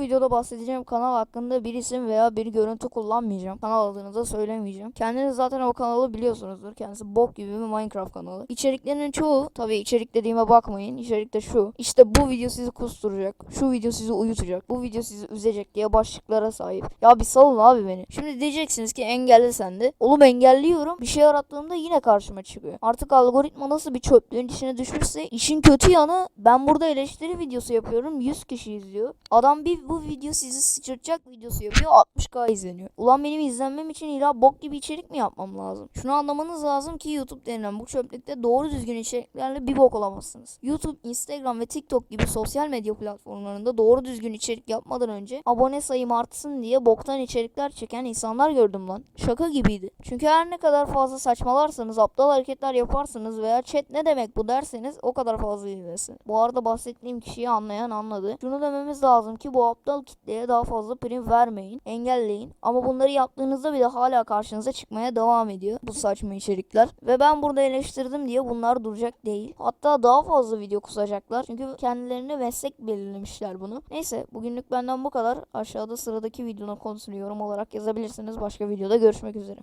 Bu videoda bahsedeceğim kanal hakkında bir isim veya bir görüntü kullanmayacağım. Kanal adını da söylemeyeceğim. Kendiniz zaten o kanalı biliyorsunuzdur. Kendisi bok gibi bir Minecraft kanalı. İçeriklerinin çoğu tabii içerik dediğime bakmayın. İçerik de şu. İşte bu video sizi kusturacak. Şu video sizi uyutacak. Bu video sizi üzecek diye başlıklara sahip. Ya bir salın abi beni. Şimdi diyeceksiniz ki engelli sende. Oğlum engelliyorum. Bir şey arattığımda yine karşıma çıkıyor. Artık algoritma nasıl bir çöplüğün içine düşmüşse işin kötü yanı ben burada eleştiri videosu yapıyorum. 100 kişi izliyor. Adam bir bu video sizi sıçırtacak videosu yapıyor. 60k izleniyor. Ulan benim izlenmem için illa bok gibi içerik mi yapmam lazım? Şunu anlamanız lazım ki YouTube denilen bu çöplükte doğru düzgün içeriklerle bir bok olamazsınız. YouTube, Instagram ve TikTok gibi sosyal medya platformlarında doğru düzgün içerik yapmadan önce abone sayım artsın diye boktan içerikler çeken insanlar gördüm lan. Şaka gibiydi. Çünkü her ne kadar fazla saçmalarsanız, aptal hareketler yaparsanız veya chat ne demek bu derseniz o kadar fazla izlesin. Bu arada bahsettiğim kişiyi anlayan anladı. Şunu dememiz lazım ki bu aptal kitleye daha fazla prim vermeyin, engelleyin. Ama bunları yaptığınızda bile hala karşınıza çıkmaya devam ediyor bu saçma içerikler. Ve ben burada eleştirdim diye bunlar duracak değil. Hatta daha fazla video kusacaklar. Çünkü kendilerine meslek belirlemişler bunu. Neyse bugünlük benden bu kadar. Aşağıda sıradaki videonun konusunu yorum olarak yazabilirsiniz. Başka videoda görüşmek üzere.